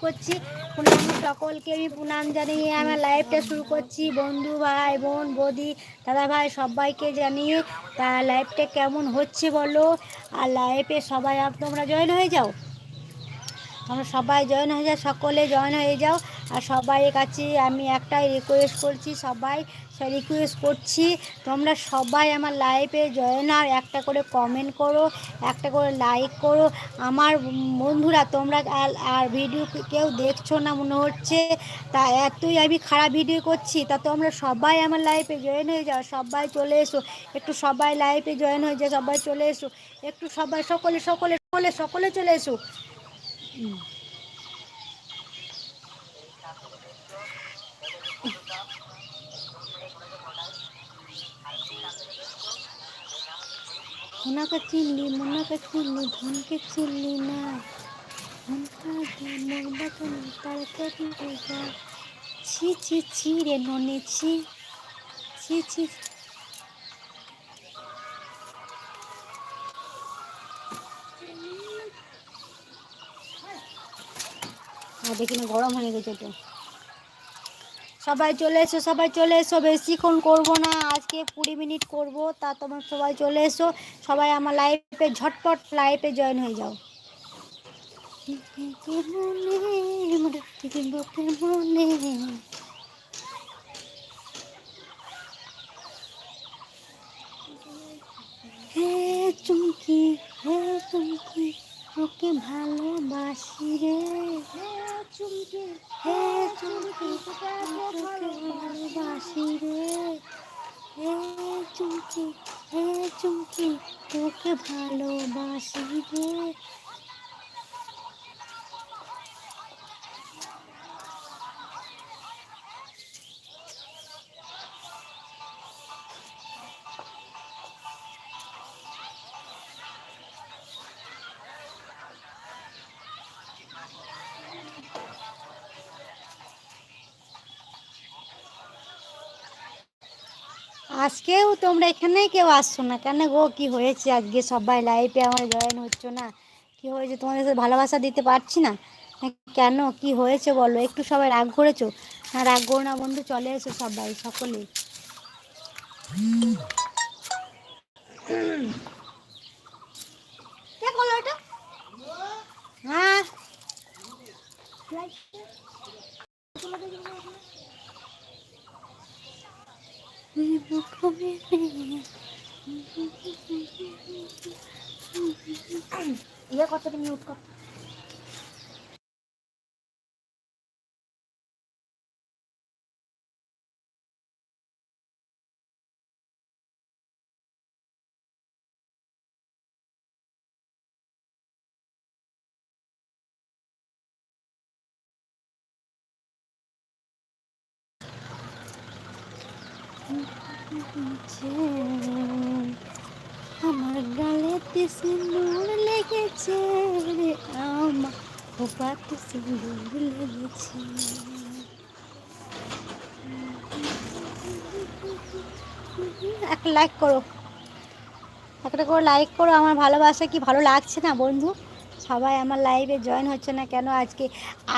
করছি। সকলকে, আমি প্রণাম জানিয়ে আমার লাইভটা শুরু করছি। বন্ধু ভাই, বোন, বৌদি, দাদা ভাই, সবাইকে জানিয়ে তা লাইভটা কেমন হচ্ছে বলো? আর লাইফে সবাই তোমরা জয়েন হয়ে যাও। তোমরা সবাই জয়েন হয়ে যাও, সকলে জয়েন হয়ে যাও। আর সবাই কাছে আমি একটাই রিকোয়েস্ট করছি, সবাই রিকোয়েস্ট করছি। তোমরা সবাই আমার লাইভে জয়েন আর একটা করে কমেন্ট করো, একটা করে লাইক করো। আমার বন্ধুরা, তোমরা আর আর ভিডিও কেউ দেখছ না মনে হচ্ছে, তা এতই আমি খারাপ ভিডিও করছি, তা তোমরা সবাই আমার লাইফে জয়েন হয়ে যাও, সবাই চলে এসো। একটু সবাই লাইফে জয়েন হয়ে যাও, সবাই চলে এসো। একটু সবাই, সকলে সকলে সকলে সকলে চলে এসো। মোনাকে চিনলি মোনাকে চিনলি, ধনকে চিনলি না। ছি ছি ছি রে ননে, ছি। ছি ছি দেখি না গরম হয়ে গেছে তো। সবাই চলে এসো, সবাই চলে এসো। বেশিক্ষণ করব না, আজকে কুড়ি মিনিট করব, তা তোমার সবাই চলে এসো। সবাই আমার লাইফে ঝটপট লাইফে জয়েন হয়ে যাও। মনে হে চুমকি হে চুমকি। তোকে ভালোবাসি রে। চুমকি, হে চুমকি, তোকে ভালোবাসি রে। হে চুমকি হে চুমকি, তোকে ভালোবাসি রে। তোমরা এখানে কেউ আসছো না? কেন গো, কি হয়েছে আজকে? সবাই লাইফে আমার জয়েন হচ্ছে না। কি হয়েছে? তোমাদের সাথে ভালোবাসা দিতে পারছি না? কেন? কি হয়েছে বলো? একটু সবাই রাগ করেছ? না, রাগ করো না বন্ধু, চলে এসো সবাই সকলে হ্যাঁ। ইয়ে কত মিউট কর। আমার গালেতে সিঁদুর লেগেছে রে, আমার খোপাতে লেগেছে। একটা লাইক করো। একটা করে লাইক করো, আমার ভালোবাসা কি ভালো লাগছে না বন্ধু? সবাই আমার লাইভে জয়েন হচ্ছে না কেন? আজকে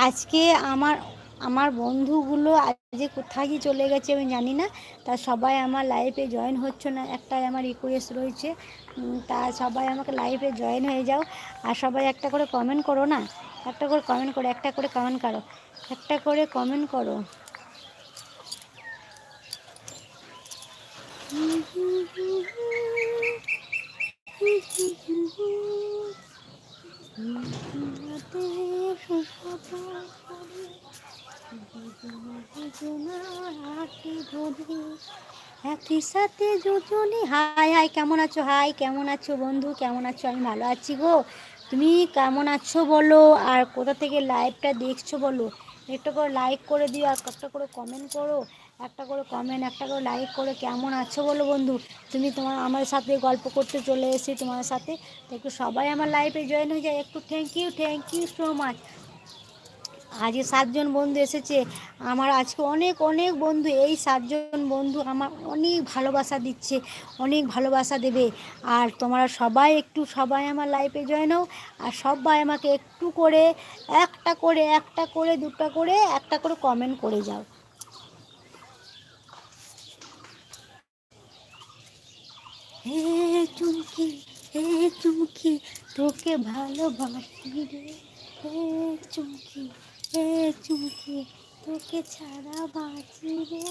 আজকে আমার আমার বন্ধুগুলো আজকে কোথায় চলে গেছে আমি জানি না তা সবাই আমার লাইফে জয়েন হচ্ছে না একটাই আমার রিকোয়েস্ট রয়েছে তা সবাই আমাকে লাইফে জয়েন হয়ে যাও আর সবাই একটা করে কমেন্ট করো না একটা করে কমেন্ট করো একটা করে কমেন্ট করো একটা করে কমেন্ট করো একই সাথে দুজনে। হাই হাই, কেমন আছো? হাই, কেমন আছো বন্ধু? কেমন আছো? আমি ভালো আছি গো। তুমি কেমন আছো বলো? আর কোথা থেকে লাইভটা দেখছ বলো? একটা করে লাইক করে দিও, আর একটা করে কমেন্ট করো, একটা করে কমেন্ট একটা করে লাইক করে। কেমন আছো বলো বন্ধু? তুমি তোমার, আমার সাথে গল্প করতে চলে এসেছি তোমার সাথে। একটু সবাই আমার লাইফে জয়েন হয়ে যায়। একটু thank you thank you so much আজকে সাতজন বন্ধু এসেছে। আমার আজকে অনেক অনেক বন্ধু, এই সাতজন বন্ধু আমার অনেক ভালোবাসা দিচ্ছে, অনেক ভালোবাসা দেবে। আর তোমরা সবাই একটু সবাই আমার লাইফে জয়েন হও, আর সবাই আমাকে একটু করে, একটা করে একটা করে, দুটো করে, একটা করে কমেন্ট করে যাও। হে চুমকি হে চুমকি, তোকে ভালোবাসি রে। হে চুমকি। চুমকি তোকে ছাড়া বাঁচি রে।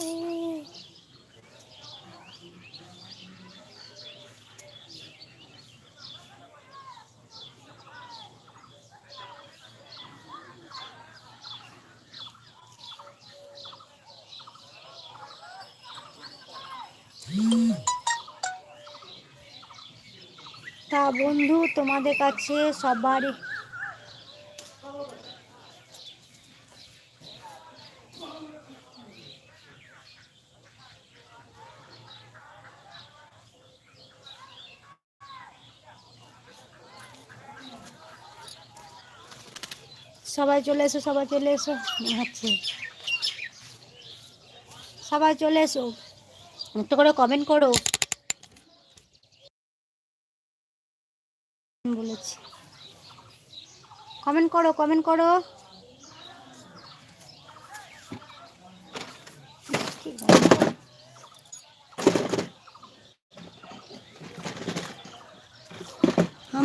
তা বন্ধু তোমাদের কাছে সবারই সবাই চলে এসো, সবাই চলে এসো। হচ্ছে সবাই চলে এসো। একটু করে কমেন্ট করো। বলেছি। কমেন্ট করো কমেন্ট করো।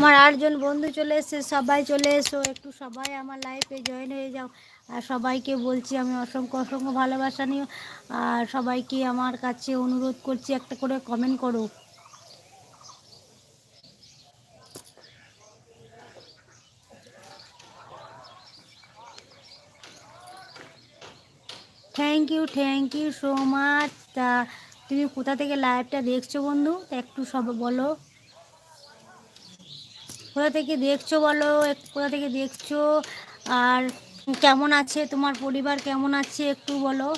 আমার আটজন বন্ধু চলে এসেছে, সবাই চলে এসো, একটু সবাই আমার লাইফে জয়েন হয়ে যাও। আর সবাইকে বলছি, আমি অসংখ্য অসংখ্য ভালোবাসা নিও। আর সবাইকে আমার কাছে অনুরোধ করছি, একটা করে কমেন্ট করো। Thank you thank you so much তা, তুমি কোথা থেকে লাইভটা দেখছ বন্ধু? একটু সব বলো। কোথা থেকে দেখছ বলো? কোথা থেকে দেখছ? আর কেমন আছে? তোমার পরিবার কেমন আছে? একটু বলো।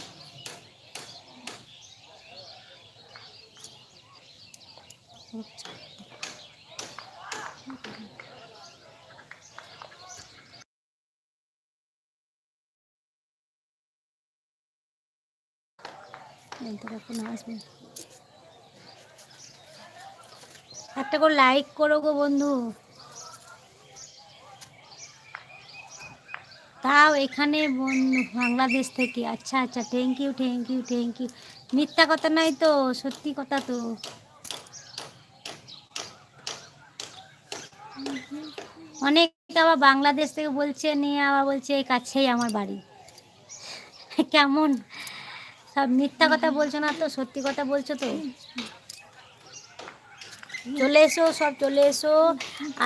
একটা করে লাইক করো গো বন্ধু। তাও এখানে বাংলাদেশ থেকে। আচ্ছা আচ্ছা thank you thank you thank you মিথ্যা কথা নাই তো, সত্যি কথা তো। অনেক আবার বাংলাদেশ থেকে বলছে, নিয়ে আবার বলছে, এই কাছেই আমার বাড়ি। কেমন? সব মিথ্যা কথা বলছো না তো, সত্যি কথা বলছো তো? চলে এসো, সব চলে এসো।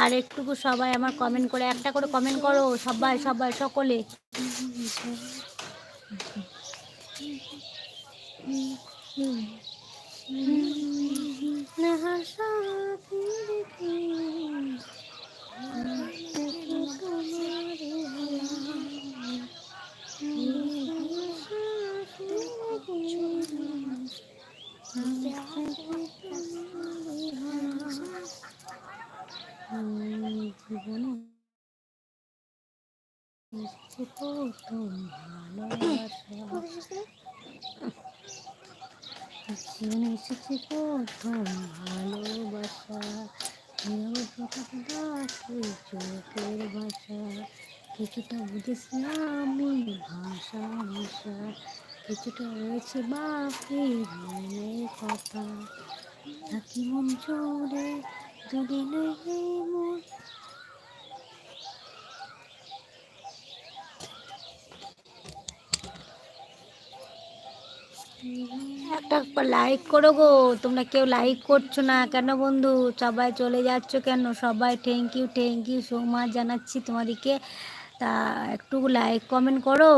আর একটুকু সবাই আমার কমেন্ট করে, একটা করে কমেন্ট করো, সবাই সবাই, সকলে প্রথম ভালোবাসা জীবনে এসেছে প্রথম ভালোবাসা চোখের ভাষা কিছুটা বুঝেছি আমি ভাষা ভাষা কিছুটা রয়েছে বাকি মনের কথা। থাকি মন জোরে যদি নেই মন একটা লাইক করো গো। তোমরা কেউ লাইক করছ না কেন বন্ধু? সবাই চলে যাচ্ছ কেন? সবাই thank you thank you so much জানাচ্ছি তোমাদেরকে। তা একটু লাইক কমেন্ট করো।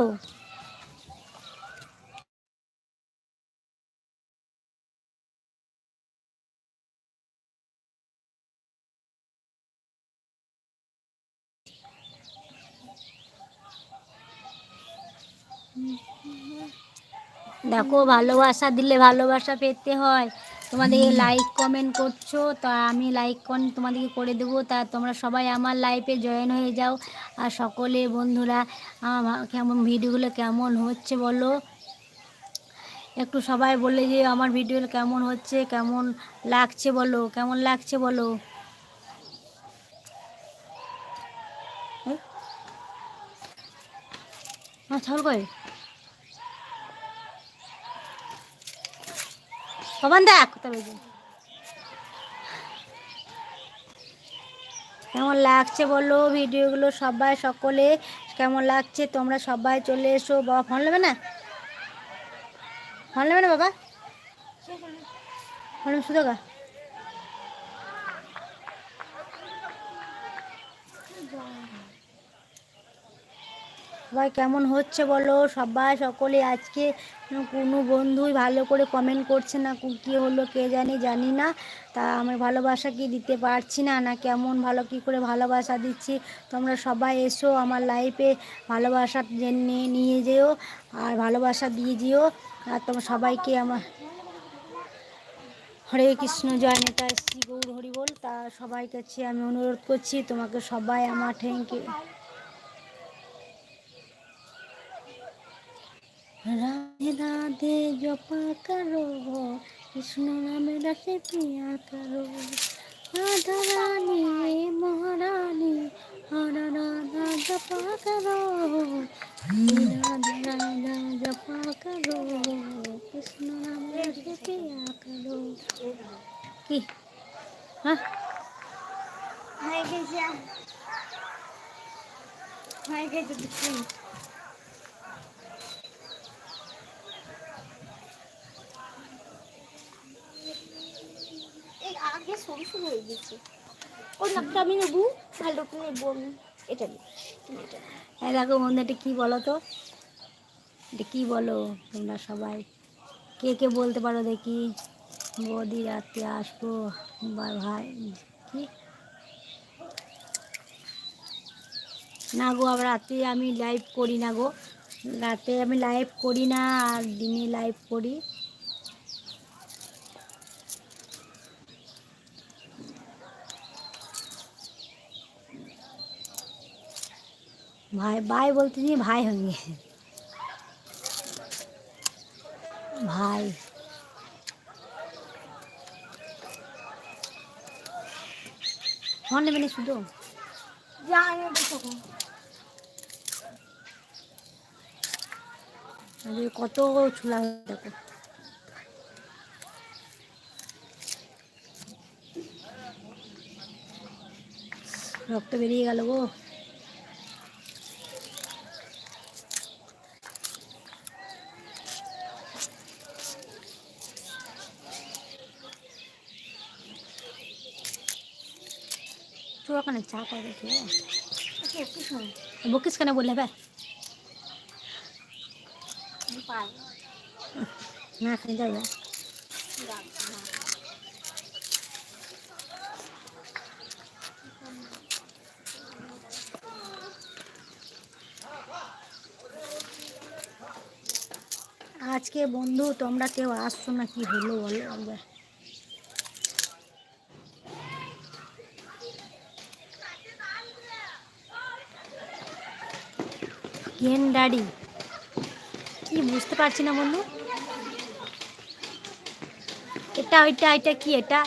দেখো, ভালোবাসা দিলে ভালোবাসা পেতে হয়। তোমাদেরকে লাইক কমেন্ট করছ, তা আমি লাইক কমেন্ট তোমাদেরকে করে দেবো। তা তোমরা সবাই আমার লাইফে জয়েন হয়ে যাও। আর সকলে বন্ধুরা, আমার কেমন ভিডিওগুলো কেমন হচ্ছে বলো? একটু সবাই বলে যে আমার ভিডিও কেমন হচ্ছে, কেমন লাগছে বলো? কেমন লাগছে বলো? এই? আমার ছাগল কই? কমান দেখ কেমন লাগছে বলো? ভিডিওগুলো সবাই সকলে কেমন লাগছে? তোমরা সবাই চলে এসো। বাবা ফোন নেবে না? ফোন নেবে না বাবা? ফোন শুধু গা? সবাই কেমন হচ্ছে বলো? সবাই সকলে আজকে কোনো বন্ধুই ভালো করে কমেন্ট করছে না। কু- হলো কে জানি জানি না। তা আমি ভালোবাসা কি দিতে পারছি না? না কেমন ভালো, কি করে ভালোবাসা দিচ্ছি? তোমরা সবাই এসো আমার লাইফে ভালোবাসা নিয়ে যেও আর ভালোবাসা দিয়ে যেও। আর তোমরা সবাইকে আমার হরে কৃষ্ণ, জয় নেতা শ্রী গৌর, হরি বল। তা সবাই কাছে আমি অনুরোধ করছি তোমাকে সবাই আমার থ্যাংক ইউ রাধে রাধে জপা করো কৃষ্ণ নামে রসে প্রিয়া করো রাধা রানী মহারানী হর রাধা জপা করো রাধে রাধা জপা করো কৃষ্ণ নামে রসে প্রিয়া করো কি হ্যাঁ হয়ে গেছে হয়ে গেছে আগে সরু সরু হয়ে গেছে। ওর নাকটা আমি নেব, ভালো করে নেব আমি। এটা দেখো বন্ধু, এটা কী বলো তো? এটা কী বলো তোমরা সবাই? কে কে বলতে পারো দেখি। বৌদি রাতে আসব বা ভাই, কি? না গো, আবার রাতে আমি লাইভ করি না গো। রাতে আমি লাইভ করি না, আর দিনে লাইভ করি। ভাই ভাই বলতে নিয়ে ভাই হয়ে গেছে। ভাই। ফোন নেবে না শুধু? কত ছোলা দেখো। রক্ত বেরিয়ে গেল গো। তোর ওখানে চা করে দেখি ওকে একটু শোন বকিস কেন বললে বে আমি পারব না খাই যাবে না আজকে বন্ধু তোমরা কেউ আসছো না কি হলো বলো একবার গেন্ডারি কি বুঝতে পারছি না বন্ধু এটা, ওইটা, এটা কি এটা?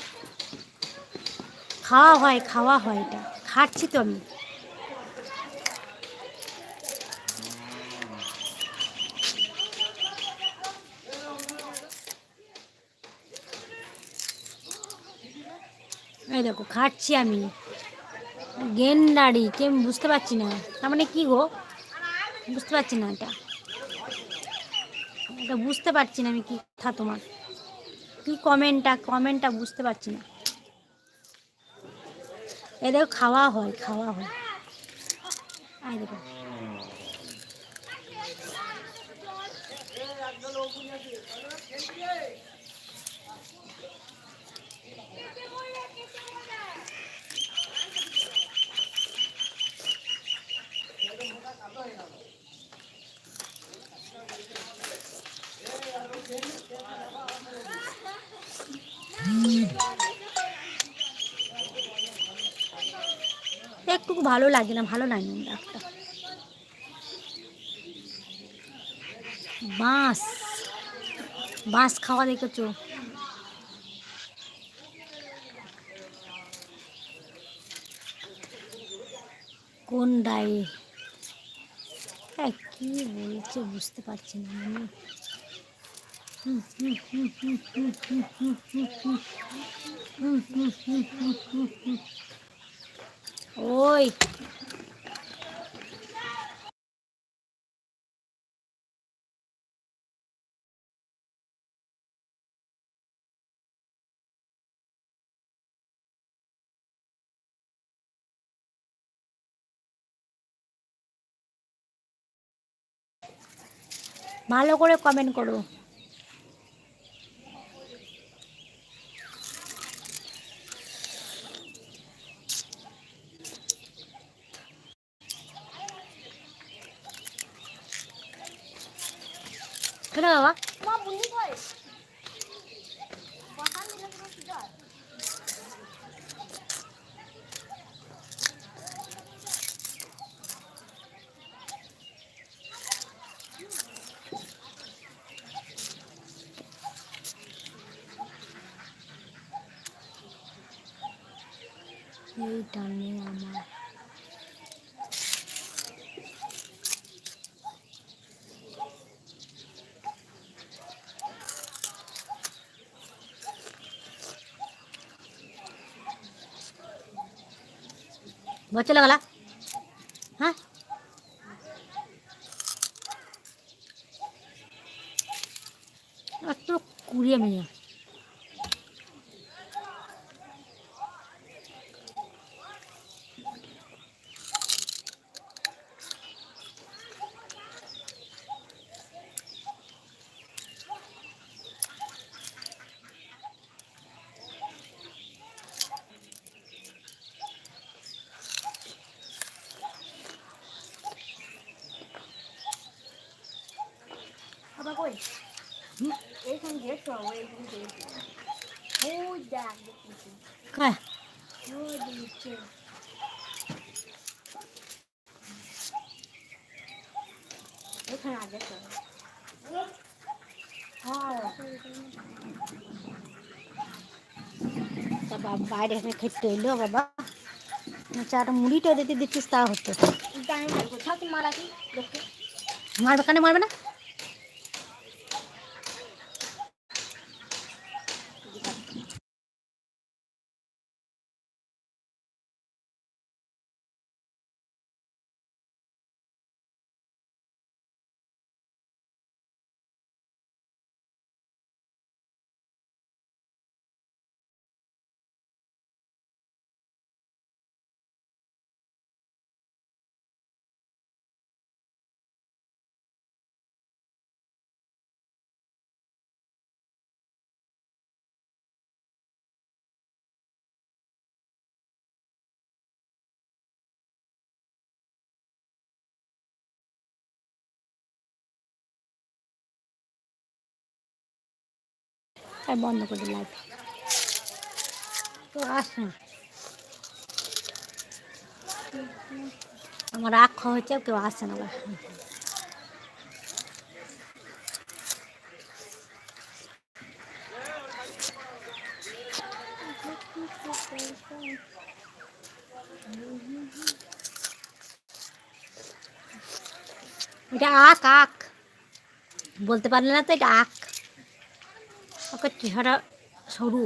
খাওয়া হয় খাওয়া হয় এটা। খাচ্ছি তো আমি। এই দেখো, খাচ্ছি আমি। গেন্ডারি কে বুঝতে পারছি না। তার মানে কি গো? বুঝতে পারছি না এটা। এটা বুঝতে পারছি না আমি কি কথা তোমার। কি কমেন্টটা কমেন্টটা বুঝতে পারছি না। এ দেখো, খাওয়া হয় খাওয়া হয়। আয় দেখো। একটু ভালো লাগে না, ভালো লাগে বাঁশ বাঁশ খাওয়া দেখেছ? কোন ডাই? হ্যাঁ, কি বলছে বুঝতে পারছি না আমি। ওই। ভালো করে কমেন্ট করো। na ba? Mabuni ko eh. Bakal nila. Hey, ঘর চলে গেলা। হ্যাঁ। এত কুড়িয়ে মেয়ে। Кая. তা বাবা বাইরে এখানে খেতে হইল বাবা। আচ্ছা, চাটা মুড়িটা যদি দিচ্ছিস তা হতো। মারা কি মারবে কানে মারবে না? আর বন্ধ করে লাইট তো আস। না আমার খাওয়া হচ্ছে কেউ আসছে না এটা আখ আখ। বলতে পারলে না তো এটা আখ। লোকের চেহারা সরু।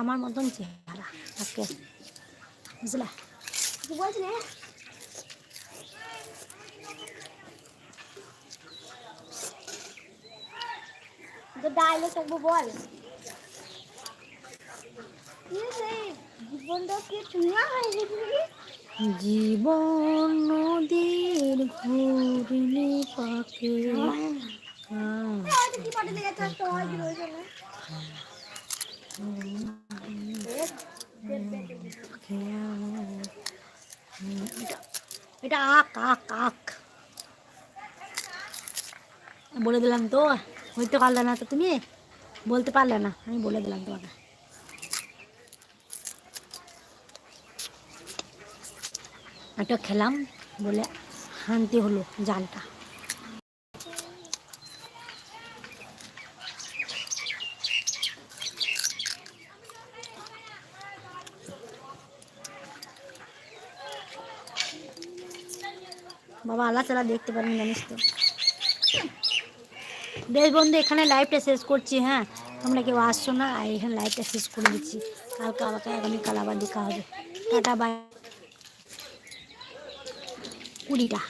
আমার মতন চেহারা ওকে বুঝলা? জীবন নদীর ঘুরলে পাখি। হ্যাঁ। এটা আক আক আক। বলে দিলাম তো, হইতে পারলে না তো তুমি? বলতে পারলে না, আমি বলে দিলাম তোমাকে। একটা খেলাম, বলে শান্তি হলো জালটা। বাবা আল্লাহ চালা দেখতে পারেন, জানিস তো। বেশ বন্ধু, এখানে লাইভটা শেষ করছি হ্যাঁ? তোমরা কেউ আসছো না, আর এখানে লাইভটা শেষ করে দিচ্ছি। কালকে আবার আগামীকাল আবার দেখা হবে। টাটা বাই কুড়িটা।